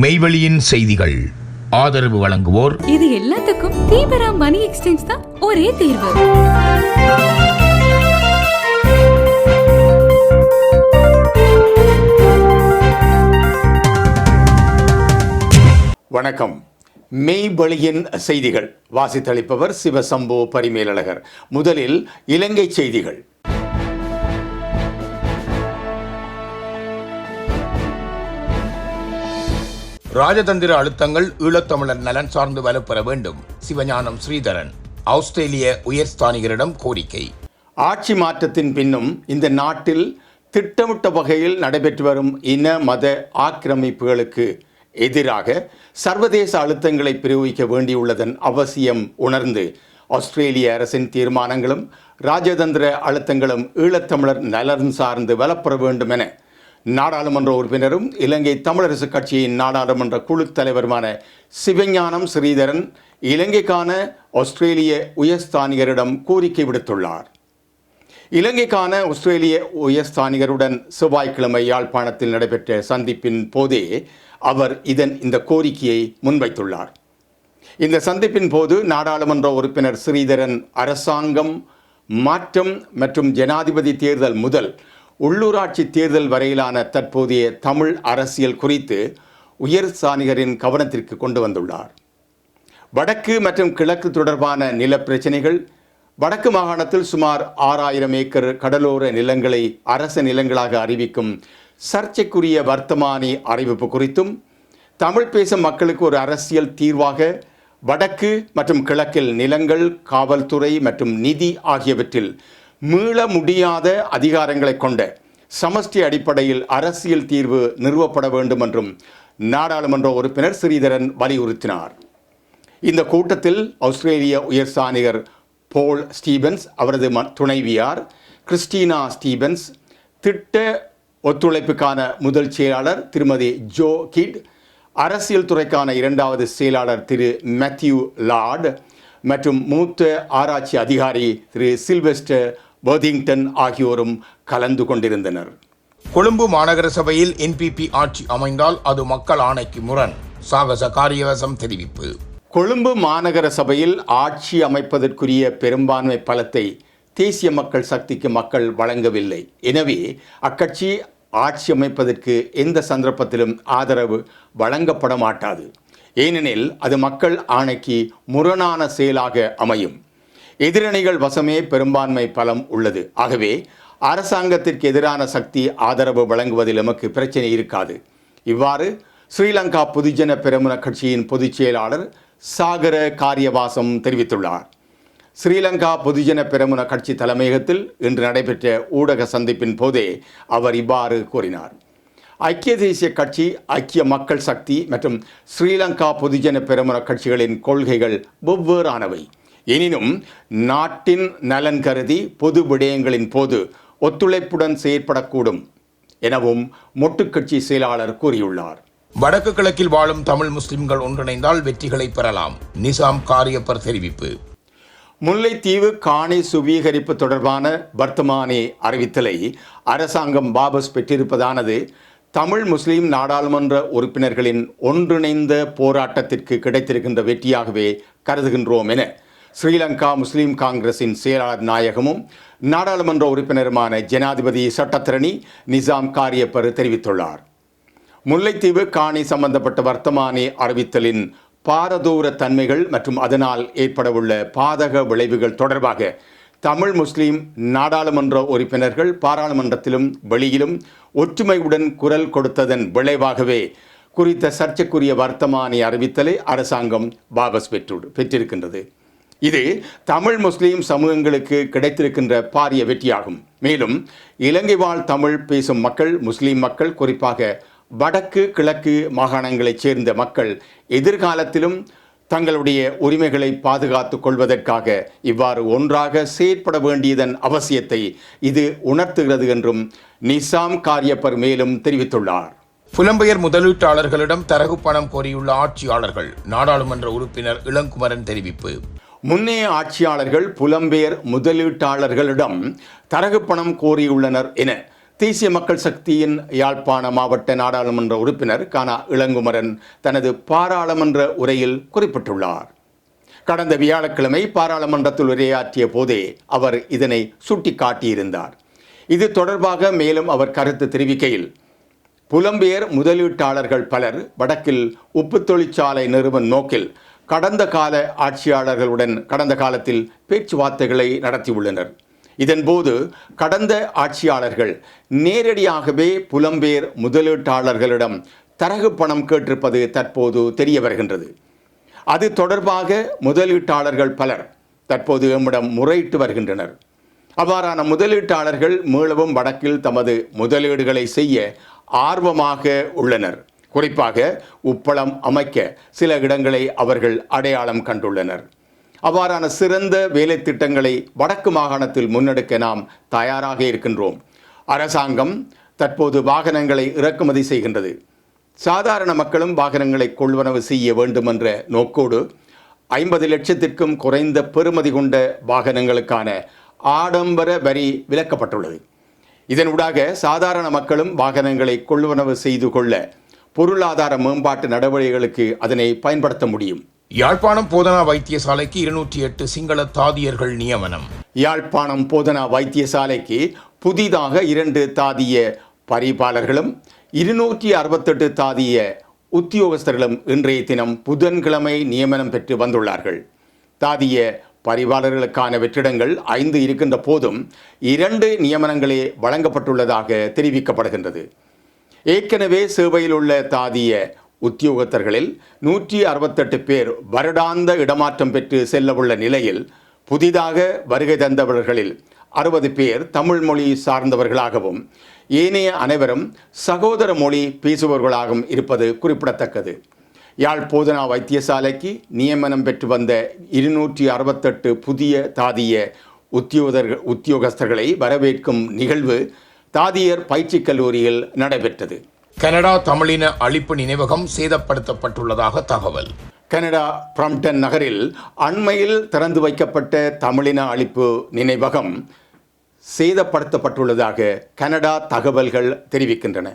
மெய்வெளியின் செய்திகள். ஆதரவு வழங்குவோர். இது எல்லாத்துக்கும் தீபரா மணி எக்ஸ்சேஞ்ச் தான் ஒரே தீர்வு. வணக்கம். மெய்வழியின் செய்திகள். வாசித்தளிப்பவர் சிவசம்பு பரிமேலழகர். முதலில் இலங்கை செய்திகள். ராஜதந்திர அழுத்தங்கள் ஈழத்தமிழர் நலன் சார்ந்து வலுப்பெற வேண்டும். சிவஞானம் ஸ்ரீதரன் ஆஸ்திரேலிய உயர்ஸ்தானிகரிடம் கோரிக்கை. ஆட்சி மாற்றத்தின் பின்னும் இந்த நாட்டில் திட்டமிட்ட வகையில் நடைபெற்று வரும் இன மத ஆக்கிரமிப்புகளுக்கு எதிராக சர்வதேச அழுத்தங்களை பிரயோகிக்க வேண்டியுள்ளதன் அவசியம் உணர்ந்து ஆஸ்திரேலிய அரசின் தீர்மானங்களும் ராஜதந்திர அழுத்தங்களும் ஈழத்தமிழர் நலன் சார்ந்து வலப்பெற வேண்டும் என நாடாளுமன்ற உறுப்பினரும் இலங்கை தமிழரசு கட்சியின் நாடாளுமன்ற குழு தலைவருமான சிவஞானம் ஸ்ரீதரன் இலங்கைக்கான ஆஸ்திரேலிய உயர்ஸ்தானிகரிடம் கோரிக்கை விடுத்துள்ளார். இலங்கைக்கான ஆஸ்திரேலிய உயர்ஸ்தானிகருடன் செவ்வாய்க்கிழமை யாழ்ப்பாணத்தில் நடைபெற்ற சந்திப்பின் போதே அவர் இதன் இந்த கோரிக்கையை முன்வைத்துள்ளார். இந்த சந்திப்பின் போது நாடாளுமன்ற உறுப்பினர் ஸ்ரீதரன் அரசாங்கம் மாற்றம் மற்றும் ஜனாதிபதி தேர்தல் முதல் உள்ளூராட்சி தேர்தல் வரையிலான தற்போதைய தமிழ் அரசியல் குறித்து உயர் சாணிகரின் கவனத்திற்கு கொண்டு வந்துள்ளார். வடக்கு மற்றும் கிழக்கு தொடர்பான நில பிரச்சனைகள் வடக்கு மாகாணத்தில் சுமார் ஆறாயிரம் ஏக்கர் கடலோர நிலங்களை அரச நிலங்களாக அறிவிக்கும் சர்ச்சைக்குரிய வர்த்தமானி அறிவிப்பு குறித்தும் தமிழ் பேசும் மக்களுக்கு ஒரு அரசியல் தீர்வாக வடக்கு மற்றும் கிழக்கில் நிலங்கள் காவல்துறை மற்றும் நிதி ஆகியவற்றில் மீள முடியாத அதிகாரங்களை கொண்ட சமஷ்டி அடிப்படையில் அரசியல் தீர்வு நிறுவப்பட வேண்டும் என்றும் நாடாளுமன்ற உறுப்பினர் ஸ்ரீதரன் வலியுறுத்தினார். இந்த கூட்டத்தில் ஆஸ்திரேலிய சாணிகர் போல் ஸ்டீபன்ஸ் அவரது ம- துணைவியார் கிறிஸ்டினா ஸ்டீபன்ஸ் திட்ட ஒத்துழைப்புக்கான முதல் செயலாளர் திருமதி ஜோ கிட் அரசியல் துறைக்கான இரண்டாவது செயலாளர் திரு மேத்யூ லார்ட் மற்றும் மூத்த ஆராய்ச்சி அதிகாரி திரு சில்வெஸ்டர் பர்திங்டன் ஆகியோரும் கலந்து கொண்டிருந்தனர். கொழும்பு மாநகர சபையில் என்பிபி ஆட்சி அமைந்தால் அது மக்கள் ஆணைக்கு முரண். சாகச காரியவசம் தெரிவிப்பு. கொழும்பு மாநகர சபையில் ஆட்சி அமைப்பதற்குரிய பெரும்பான்மை பலத்தை தேசிய மக்கள் சக்திக்கு மக்கள் வழங்கவில்லை. எனவே அக்கட்சி ஆட்சி அமைப்பதற்கு எந்த சந்தர்ப்பத்திலும் ஆதரவு வழங்கப்பட மாட்டாது ஏனெனில் அது மக்கள் ஆணைக்கு முரணான செயலாக அமையும். எதிரணிகள் வசமே பெரும்பான்மை பலம் உள்ளது. ஆகவே அரசாங்கத்திற்கு எதிரான சக்தி ஆதரவு வழங்குவதில் எமக்கு பிரச்சனை இருக்காது. இவ்வாறு ஸ்ரீலங்கா பொதுஜன பெரமுன கட்சியின் பொதுச் செயலாளர் சாகர காரியவாசம் தெரிவித்துள்ளார். ஸ்ரீலங்கா பொதுஜன பெருமுன கட்சி தலைமையகத்தில் இன்று நடைபெற்ற ஊடக சந்திப்பின் போதே அவர் இவ்வாறு கூறினார். ஐக்கிய தேசிய கட்சி ஐக்கிய மக்கள் சக்தி மற்றும் ஸ்ரீலங்கா பொதுஜன பெரமுன கட்சிகளின் கொள்கைகள் வெவ்வேறானவை. எனினும் நாட்டின் நலன் கருதி பொது விடயங்களின் போது ஒத்துழைப்புடன் செயற்படக்கூடும் எனவும் மொட்டுக்கட்சி செயலாளர் கூறியுள்ளார். வடக்கு கிழக்கில் வாழும் தமிழ் முஸ்லிம்கள் ஒன்றிணைந்தால் வெற்றிகளை பெறலாம். நிசாம் காரியப்பர் தெரிவிப்பு. முல்லைத்தீவு காணி சுவீகரிப்பு தொடர்பான வர்த்தமானி அறிவித்தலை அரசாங்கம் வாபஸ் பெற்றிருப்பதானது தமிழ் முஸ்லிம் நாடாளுமன்ற உறுப்பினர்களின் ஒன்றிணைந்த போராட்டத்திற்கு கிடைத்திருக்கின்ற வெற்றியாகவே கருதுகின்றோம் என ஸ்ரீலங்கா முஸ்லீம் காங்கிரசின் செயலாளர் நாயகமும் நாடாளுமன்ற உறுப்பினருமான ஜனாதிபதி சட்டத்திரணி நிசாம் காரியப்பர் தெரிவித்துள்ளார். முல்லைத்தீவு காணி சம்பந்தப்பட்ட வர்த்தமானி அறிவித்தலின் பாரதூர தன்மைகள் மற்றும் அதனால் ஏற்படவுள்ள பாதக விளைவுகள் தொடர்பாக தமிழ் முஸ்லீம் நாடாளுமன்ற உறுப்பினர்கள் பாராளுமன்றத்திலும் வெளியிலும் ஒற்றுமையுடன் குரல் கொடுத்ததன் விளைவாகவே குறித்த சர்ச்சைக்குரிய வர்த்தமானி அறிவித்தலை அரசாங்கம் வாபஸ் பெற்று பெற்றிருக்கின்றது. இது தமிழ் முஸ்லீம் சமூகங்களுக்கு கிடைத்திருக்கின்ற பாரிய வெற்றியாகும். மேலும் இலங்கை வாழ் தமிழ் பேசும் மக்கள் முஸ்லீம் மக்கள் குறிப்பாக வடக்கு கிழக்கு மாகாணங்களைச் சேர்ந்த மக்கள் எதிர்காலத்திலும் தங்களுடைய உரிமைகளை பாதுகாத்துக் கொள்வதற்காக இவ்வாறு ஒன்றாக செயற்பட வேண்டியதன் அவசியத்தை இது உணர்த்துகிறது என்றும் நிசாம் காரியப்பர் மேலும் தெரிவித்துள்ளார். புலம்பெயர் முதலீட்டாளர்களிடம் தரகு பணம் கோரியுள்ள ஆட்சியாளர்கள் நாடாளுமன்ற உறுப்பினர் இளங்குமரன் தெரிவிப்பு. முன்னைய ஆட்சியாளர்கள் புலம்பெயர் முதலீட்டாளர்களிடம் தரகு பணம் கோரியுள்ளனர் என தேசிய மக்கள் சக்தியின் யாழ்ப்பாண மாவட்ட நாடாளுமன்ற உறுப்பினர் கானா இளங்குமரன் தனது பாராளுமன்ற உரையில் குறிப்பிட்டுள்ளார். கடந்த வியாழக்கிழமை பாராளுமன்றத்தில் உரையாற்றிய போதே அவர் இதனை சுட்டிக்காட்டியிருந்தார். இது தொடர்பாக மேலும் அவர் கருத்து தெரிவிக்கையில் புலம்பெயர் முதலீட்டாளர்கள் பலர் வடக்கில் உப்பு தொழிற்சாலை நிறுவன் நோக்கில் கடந்த கால ஆட்சியாளர்களுடன் கடந்த காலத்தில் பேச்சுவார்த்தைகளை நடத்தியுள்ளனர். இதன்போது கடந்த ஆட்சியாளர்கள் நேரடியாகவே புலம்பெயர் முதலீட்டாளர்களிடம் தரகு பணம் கேட்டிருப்பது தற்போது தெரிய வருகின்றது. அது தொடர்பாக முதலீட்டாளர்கள் பலர் தற்போது எம்மிடம் முறையிட்டு வருகின்றனர். அவ்வாறான முதலீட்டாளர்கள் மீளவும் வடக்கில் தமது முதலீடுகளை செய்ய ஆர்வமாக உள்ளனர். குறிப்பாக உப்பளம் அமைக்க சில இடங்களை அவர்கள் அடையாளம் கண்டுள்ளனர். அவ்வாறான சிறந்த வேலை திட்டங்களை வடக்கு மாகாணத்தில் முன்னெடுக்க நாம் தயாராக இருக்கின்றோம். அரசாங்கம் தற்போது வாகனங்களை இறக்குமதி செய்கின்றது. சாதாரண மக்களும் வாகனங்களை கொள்வனவு செய்ய வேண்டும் என்ற நோக்கோடு ஐம்பது லட்சத்திற்கும் குறைந்த பெறுமதி கொண்ட வாகனங்களுக்கான ஆடம்பர வரி விலக்கப்பட்டுள்ளது. இதனூடாக சாதாரண மக்களும் வாகனங்களை கொள்வனவு செய்து கொள்ள பொருளாதார மேம்பாட்டு நடவடிக்கைகளுக்கு அதனை பயன்படுத்த முடியும். யாழ்ப்பாணம் போதனா வைத்தியசாலைக்கு இருநூற்றி எட்டு சிங்கள தாதியர்கள் நியமனம். யாழ்ப்பாணம் போதனா வைத்தியசாலைக்கு புதிதாக இரண்டு தாதிய பரிபாலர்களும் இருநூற்றி அறுபத்தெட்டு தாதிய உத்தியோகஸ்தர்களும் இன்றைய தினம் புதன்கிழமை நியமனம் பெற்று வந்துள்ளார்கள். தாதிய பரிபாலர்களுக்கான வெற்றிடங்கள் ஐந்து இருக்கின்ற போதும் இரண்டு நியமனங்களே வழங்கப்பட்டுள்ளதாக தெரிவிக்கப்படுகின்றது. ஏற்கனவே சேவையில் உள்ள தாதிய உத்தியோகத்தர்களில் நூற்றி அறுபத்தெட்டு பேர் வருடாந்த இடமாற்றம் பெற்று செல்லவுள்ள நிலையில் புதிதாக வருகை தந்தவர்களில் அறுபது பேர் தமிழ் மொழி சார்ந்தவர்களாகவும் ஏனைய அனைவரும் சகோதர மொழி பேசுபவர்களாகவும் இருப்பது குறிப்பிடத்தக்கது. யாழ் போதனா வைத்தியசாலைக்கு நியமனம் பெற்று வந்த இருநூற்றி அறுபத்தெட்டு புதிய தாதிய உத்தியோகர்கள் உத்தியோகஸ்தர்களை வரவேற்கும் நிகழ்வு தாதியர் பயிற்சிக் கல்லூரியில் நடைபெற்றது. கனடா தமிழின அழிப்பு நினைவகம் சேதப்படுத்தப்பட்டுள்ளதாக தகவல். கனடா பிரம்டன் நகரில் அண்மையில் திறந்து வைக்கப்பட்ட தமிழின அழிப்பு நினைவகம் சேதப்படுத்தப்பட்டுள்ளதாக கனடா தகவல்கள் தெரிவிக்கின்றன.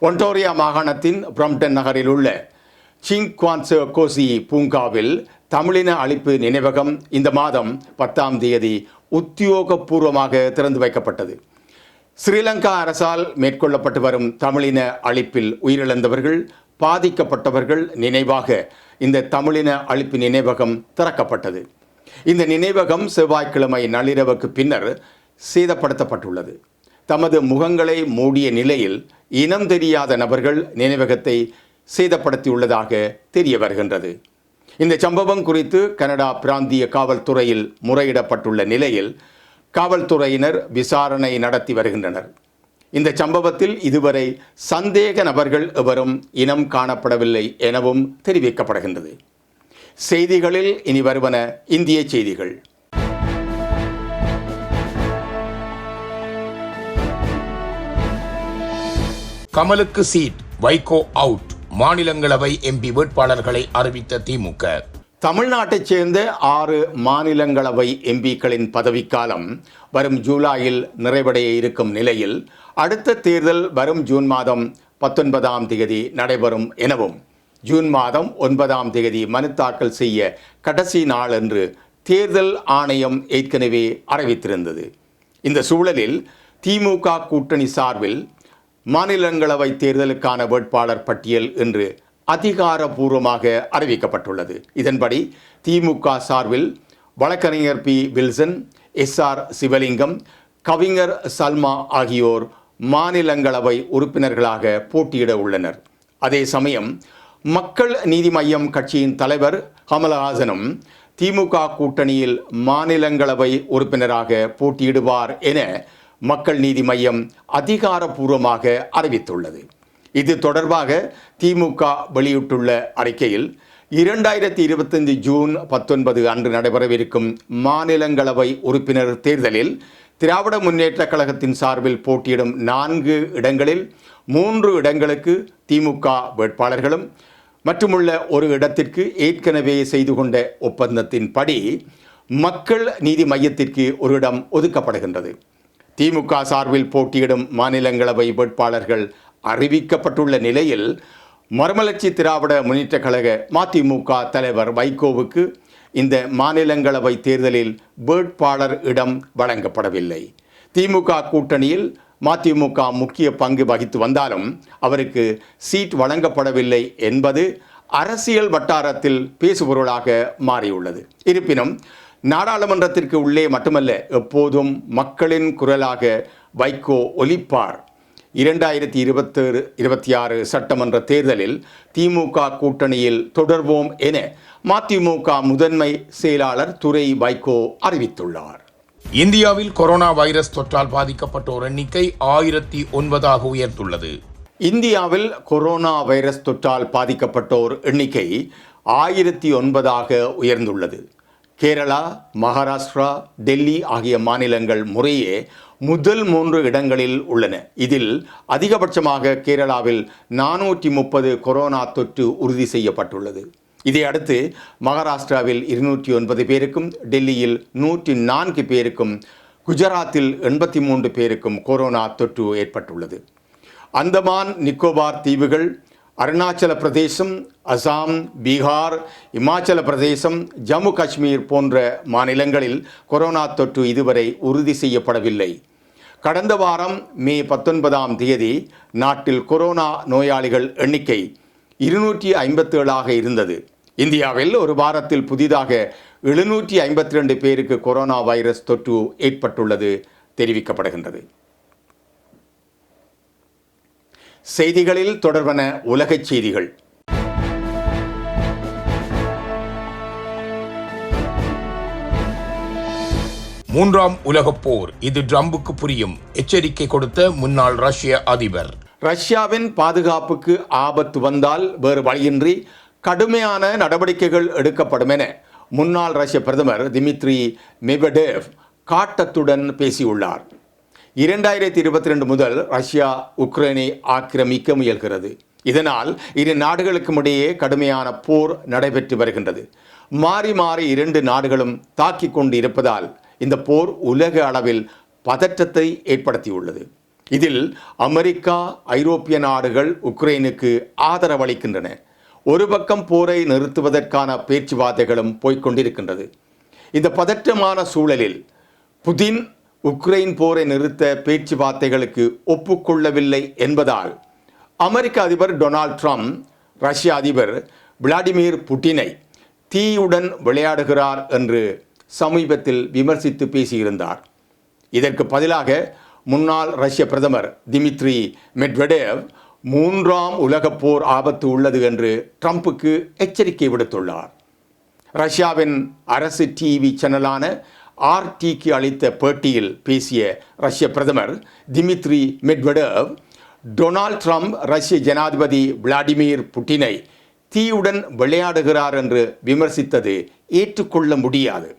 ஒன்டோரியா மாகாணத்தின் பிரம்டன் நகரில் உள்ள சிங் குவான்சோ கோசி பூங்காவில் தமிழின அழிப்பு நினைவகம் இந்த மாதம் பத்தாம் தேதி உத்தியோகபூர்வமாக திறந்து வைக்கப்பட்டது. ஸ்ரீலங்கா அரசால் மேற்கொள்ளப்பட்டு வரும் தமிழின அழிப்பில் உயிரிழந்தவர்கள் பாதிக்கப்பட்டவர்கள் நினைவாக இந்த தமிழின அழிப்பு நினைவகம் திறக்கப்பட்டது. இந்த நினைவகம் செவ்வாய்க்கிழமை நள்ளிரவுக்கு பின்னர் சேதப்படுத்தப்பட்டுள்ளது. தமது முகங்களை மூடிய நிலையில் இனம் தெரியாத நபர்கள் நினைவகத்தை சேதப்படுத்தியுள்ளதாக தெரிய வருகின்றது. இந்த சம்பவம் குறித்து கனடா பிராந்திய காவல்துறையில் முறையிடப்பட்டுள்ள நிலையில் காவல்துறையினர் விசாரணை நடத்தி வருகின்றனர். இந்த சம்பவத்தில் இதுவரை சந்தேக நபர்கள் எவரும் இனம் காணப்படவில்லை எனவும் தெரிவிக்கப்படுகின்றது. செய்திகளில் இனி வருவன இந்திய செய்திகள். கமலுக்கு சீட் வைகோ அவுட் மாநிலங்களவை எம்பி வேட்பாளர்களை அறிவித்த திமுக. தமிழ்நாட்டைச் சேர்ந்த ஆறு மாநிலங்களவை எம்பிக்களின் பதவிக்காலம் வரும் ஜூலையில் நிறைவடைய இருக்கும் நிலையில் அடுத்த தேர்தல் வரும் ஜூன் மாதம் பத்தொன்பதாம் தேதி நடைபெறும் எனவும் ஜூன் மாதம் ஒன்பதாம் தேதி மனு தாக்கல் செய்ய கடைசி நாள் என்று தேர்தல் ஆணையம் ஏற்கனவே அறிவித்திருந்தது. இந்த சூழலில் திமுக கூட்டணி சார்பில் மாநிலங்களவை தேர்தலுக்கான வேட்பாளர் பட்டியல் இன்று அதிகாரபூர்வமாக அறிவிக்கப்பட்டுள்ளது. இதன்படி திமுக சார்பில் வழக்கறிஞர் P. Wilson S. R. Sivalingam கவிஞர் சல்மா ஆகியோர் மாநிலங்களவை உறுப்பினர்களாக போட்டியிட உள்ளனர். அதே சமயம் மக்கள் நீதி மய்யம் கட்சியின் தலைவர் கமலஹாசனும் திமுக கூட்டணியில் மாநிலங்களவை உறுப்பினராக போட்டியிடுவார் என மக்கள் நீதி மய்யம் அதிகாரப்பூர்வமாக அறிவித்துள்ளது. இது தொடர்பாக திமுக வெளியிட்டுள்ள அறிக்கையில் இரண்டாயிரத்தி இருபத்தஞ்சு ஜூன் பத்தொன்பது அன்று நடைபெறவிருக்கும் மாநிலங்களவை உறுப்பினர் தேர்தலில் திராவிட முன்னேற்றக் கழகத்தின் சார்பில் போட்டியிடும் நான்கு இடங்களில் மூன்று இடங்களுக்கு திமுக வேட்பாளர்களும் மற்றுமுள்ள ஒரு இடத்திற்கு ஏற்கனவே செய்து கொண்ட ஒப்பந்தத்தின்படி மக்கள் நீதி மையத்திற்கு ஒரு இடம் ஒதுக்கப்படுகின்றது. திமுக சார்பில் போட்டியிடும் மாநிலங்களவை வேட்பாளர்கள் அறிவிக்கப்பட்டுள்ள நிலையில் மறுமலர்ச்சி திராவிட முன்னேற்ற கழக மதிமுக தலைவர் வைகோவுக்கு இந்த மாநிலங்களவை தேர்தலில் வேட்பாளர் இடம் வழங்கப்படவில்லை. திமுக கூட்டணியில் மதிமுக முக்கிய பங்கு வகித்து வந்தாலும் அவருக்கு சீட் வழங்கப்படவில்லை என்பது அரசியல் வட்டாரத்தில் பேசுபொருளாக மாறியுள்ளது. இருப்பினும் நாடாளுமன்றத்திற்கு உள்ளே மட்டுமல்ல எப்போதும் மக்களின் குரலாக வைகோ ஒலிப்பார். இரண்டாயிரத்தி இருபத்தேழு இருபத்தி ஆறு சட்டமன்ற தேர்தலில் திமுக கூட்டணியில் தொடர்வோம் என மதிமுக முதன்மை செயலாளர் துரை வைகோ அறிவித்துள்ளார். இந்தியாவில் கொரோனா வைரஸ் தொற்றால் பாதிக்கப்பட்டோர் எண்ணிக்கை ஆயிரத்தி ஒன்பதாக உயர்ந்துள்ளது. இந்தியாவில் கொரோனா வைரஸ் தொற்றால் பாதிக்கப்பட்டோர் எண்ணிக்கை ஆயிரத்தி ஒன்பதாக உயர்ந்துள்ளது. கேரளா மகாராஷ்டிரா டெல்லி ஆகிய மாநிலங்கள் முறையே முதல் மூன்று இடங்களில் உள்ளன. இதில் அதிகபட்சமாக கேரளாவில் நானூற்றி முப்பது கொரோனா தொற்று உறுதி செய்யப்பட்டுள்ளது. இதையடுத்து மகாராஷ்டிராவில் இருநூற்றி ஒன்பது பேருக்கும் டெல்லியில் நூற்றி நான்கு பேருக்கும் குஜராத்தில் எண்பத்தி மூன்று பேருக்கும் கொரோனா தொற்று ஏற்பட்டுள்ளது. அந்தமான் நிக்கோபார் தீவுகள் அருணாச்சல பிரதேசம் அசாம் பீகார் இமாச்சல பிரதேசம் ஜம்மு காஷ்மீர் போன்ற மாநிலங்களில் கொரோனா தொற்று இதுவரை உறுதி செய்யப்படவில்லை. கடந்த வாரம் மே பத்தொன்பதாம் தேதி நாட்டில் கொரோனா நோயாளிகள் எண்ணிக்கை இருநூற்றி ஐம்பத்தேழாக இருந்தது. இந்தியாவில் ஒரு வாரத்தில் புதிதாக எழுநூற்றி ஐம்பத்தி ரெண்டு பேருக்கு கொரோனா வைரஸ் தொற்று ஏற்பட்டுள்ளது தெரிவிக்கப்படுகின்றது. செய்திகளில் தொடர்பன உலகச் செய்திகள். மூன்றாம் உலகப் போர். இது ட்ரம்புக்கு புரியும். எச்சரிக்கை கொடுத்த முன்னாள் ரஷ்ய அதிபர். ரஷ்யாவின் பாதுகாப்புக்கு ஆபத்து வந்தால் வேறு வழியின்றி கடுமையான நடவடிக்கைகள் எடுக்கப்படும் என முன்னாள் ரஷ்ய பிரதமர் திமித்ரி மெவடேவ் காட்டத்துடன் பேசியுள்ளார். இரண்டாயிரத்தி இருபத்தி ரெண்டு முதல் ரஷ்யா உக்ரைனை ஆக்கிரமிக்க முயல்கிறது. இதனால் இரு நாடுகளுக்கும் இடையே கடுமையான போர் நடைபெற்று வருகின்றது. மாறி மாறி இரண்டு நாடுகளும் தாக்கிக் கொண்டு இருப்பதால் இந்த போர் உலக அளவில் பதற்றத்தை ஏற்படுத்தியுள்ளது. இதில் அமெரிக்கா ஐரோப்பிய நாடுகள் உக்ரைனுக்கு ஆதரவளிக்கின்றன. ஒரு பக்கம் போரை நிறுத்துவதற்கான பேச்சுவார்த்தைகளும் போய்க்கொண்டிருக்கின்றது இந்த பதற்றமான சூழலில் புதின் உக்ரைன் போரை நிறுத்த பேச்சுவார்த்தைகளுக்கு ஒப்புக்கொள்ளவில்லை என்பதால் அமெரிக்க அதிபர் டொனால்ட் ட்ரம்ப் ரஷ்ய அதிபர் விளாடிமிர் புட்டினை தீயுடன் விளையாடுகிறார் என்று சமீபத்தில் விமர்சித்து பேசியிருந்தார். இதற்கு பதிலாக முன்னாள் ரஷ்ய பிரதமர் திமித்ரி மெட்வெடேவ் மூன்றாம் உலகப் போர் ஆபத்து உள்ளது என்று ட்ரம்ப்புக்கு எச்சரிக்கை விடுத்துள்ளார். ரஷ்யாவின் அரசு டிவி சேனலான ஆர்டிக்கு அளித்த பேட்டியில் பேசிய ரஷ்ய பிரதமர் திமித்ரி மெட்வடேவ் டொனால்ட் ட்ரம்ப் ரஷ்ய ஜனாதிபதி விளாடிமிர் புட்டினை தீயுடன் விளையாடுகிறார் என்று விமர்சித்தது ஏற்றுக்கொள்ள முடியாது.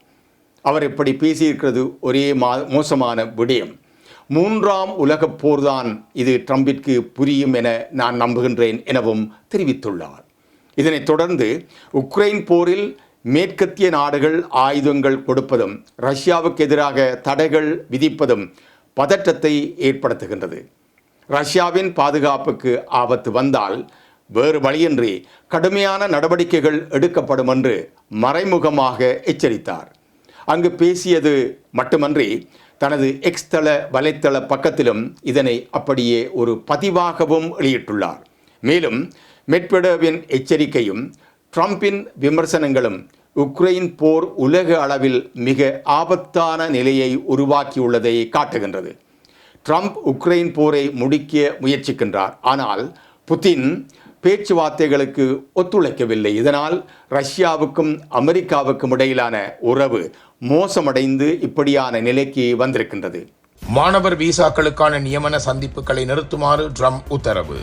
அவர் இப்படி பேசியிருக்கிறது ஒரே மா மோசமான விடயம். மூன்றாம் உலகப் போர்தான் இது ட்ரம்பிற்கு புரியும் என நான் நம்புகின்றேன் எனவும் தெரிவித்துள்ளார். இதனைத் தொடர்ந்து உக்ரைன் போரில் மேற்கத்திய நாடுகள் ஆயுதங்கள் கொடுப்பதும் ரஷ்யாவுக்கு எதிராக தடைகள் விதிப்பதும் பதற்றத்தை ஏற்படுத்துகின்றது. ரஷ்யாவின் பாதுகாப்புக்கு ஆபத்து வந்தால் வேறு வழியின்றி கடுமையான நடவடிக்கைகள் எடுக்கப்படும் என்று மறைமுகமாக எச்சரித்தார். அங்கு பேசியது மட்டுமன்றி தனது எக்ஸ் தள வலைத்தள பக்கத்திலும் இதனை அப்படியே ஒரு பதிவாகவும் வெளியிட்டுள்ளார். மேலும் மெட்வெடவின் எச்சரிக்கையும் ட்ரம்பின் விமர்சனங்களும் உக்ரைன் போர் உலக அளவில் மிக ஆபத்தான நிலையை உருவாக்கியுள்ளதை காட்டுகின்றது. ட்ரம்ப் உக்ரைன் போரை முடிக்க முயற்சிக்கின்றார். ஆனால் புதின் பேச்சுவார்த்தைகளுக்கு ஒத்துழைக்கவில்லை. இதனால் ரஷ்யாவுக்கும் அமெரிக்காவுக்கும் இடையிலான உறவு மோசமடைந்து இப்படியான நிலைக்கு வந்திருக்கின்றது. மாணவர் விசாக்களுக்கான நியமன சந்திப்புகளை நிறுத்துமாறு ட்ரம்ப் உத்தரவு.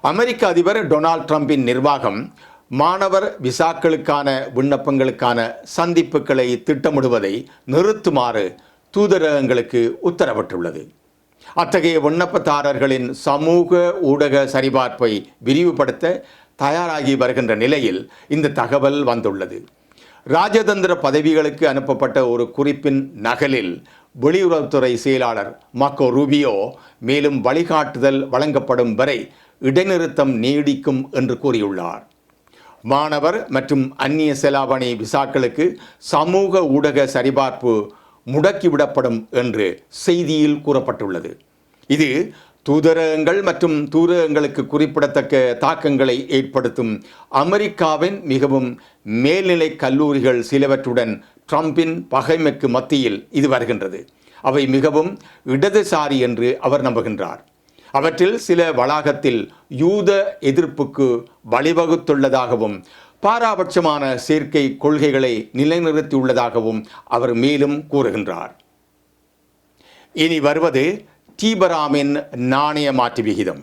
அமெரிக்க அதிபர் டொனால்ட் ட்ரம்பின் நிர்வாகம் மாணவர் விசாக்களுக்கான விண்ணப்பங்களுக்கான சந்திப்புகளை திட்டமிடுவதை நிறுத்துமாறு தூதரகங்களுக்கு உத்தரவிட்டுள்ளது. அத்தகைய விண்ணப்பதாரர்களின் சமூக ஊடக சரிபார்ப்பை விரிவுபடுத்த தயாராகி வருகின்ற நிலையில் இந்த தகவல் வந்துள்ளது. ராஜதந்திர பதவிகளுக்கு அனுப்பப்பட்ட ஒரு குறிப்பின் நகலில் வெளியுறவுத்துறை செயலாளர் மக்கோ ரூபியோ மேலும் வழிகாட்டுதல் வழங்கப்படும் வரை இடைநிறுத்தம் நீடிக்கும் என்று கூறியுள்ளார். மாணவர் மற்றும் அந்நிய செலாவணி விசாக்களுக்கு சமூக ஊடக சரிபார்ப்பு முடக்கிவிடப்படும் என்று செய்தியில் கூறப்பட்டுள்ளது. இது தூதரகங்கள் மற்றும் தூதரகங்களுக்கு குறிப்பிடத்தக்க தாக்கங்களை ஏற்படுத்தும் அமெரிக்காவின் மிகவும் மேல்நிலை கல்லூரிகள் சிலவற்றுடன் ட்ரம்பின் பகைமைக்கு மத்தியில் இது வருகின்றது. அவை மிகவும் இடதுசாரி என்று அவர் நம்புகின்றார். அவற்றில் சில வளாகத்தில் யூத எதிர்ப்புக்கு வழிவகுத்துள்ளதாகவும் பாராபட்சமான சேர்க்கை கொள்கைகளை நிலைநிறுத்தியுள்ளதாகவும் அவர் மேலும் கூறுகின்றார். இனி வருவது தீபராமின் நாணய மாற்று விகிதம்.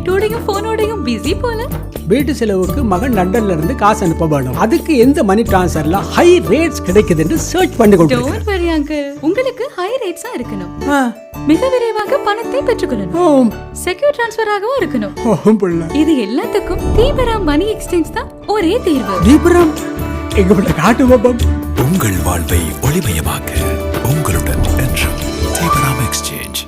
வீட்டோடையும் போனோடையும் பிஸி போல. வீட்டு செலவுக்கு மகன் லண்டன்ல இருந்து காசு அனுப்ப வேணும். அதுக்கு எந்த மணி டிரான்ஸ்ஃபர்ல ஹை ரேட்ஸ் கிடைக்குது என்று சர்ச் பண்ணி கொண்டிருக்கேன் டோன்ட் வரி அங்கிள் உங்களுக்கு ஹை ரேட்ஸா இருக்கணும். ஆ, மிக விரைவாக பணத்தை பெற்றுக்கொள்ளணும். ஓம் செக்யூர் டிரான்ஸ்ஃபராகவும் இருக்கணும். இது எல்லாத்துக்கும் தீபரா மணி எக்ஸ்சேஞ்ச் தான் ஒரே தீர்வு. தீபுரம் எங்க பிள்ளை காட்டு பாப்பம் உங்கள் வாழ்வை ஒளிமயமாக்க உங்களுடன் என்றும் தீபராம் எக்ஸ்சேஞ்ச்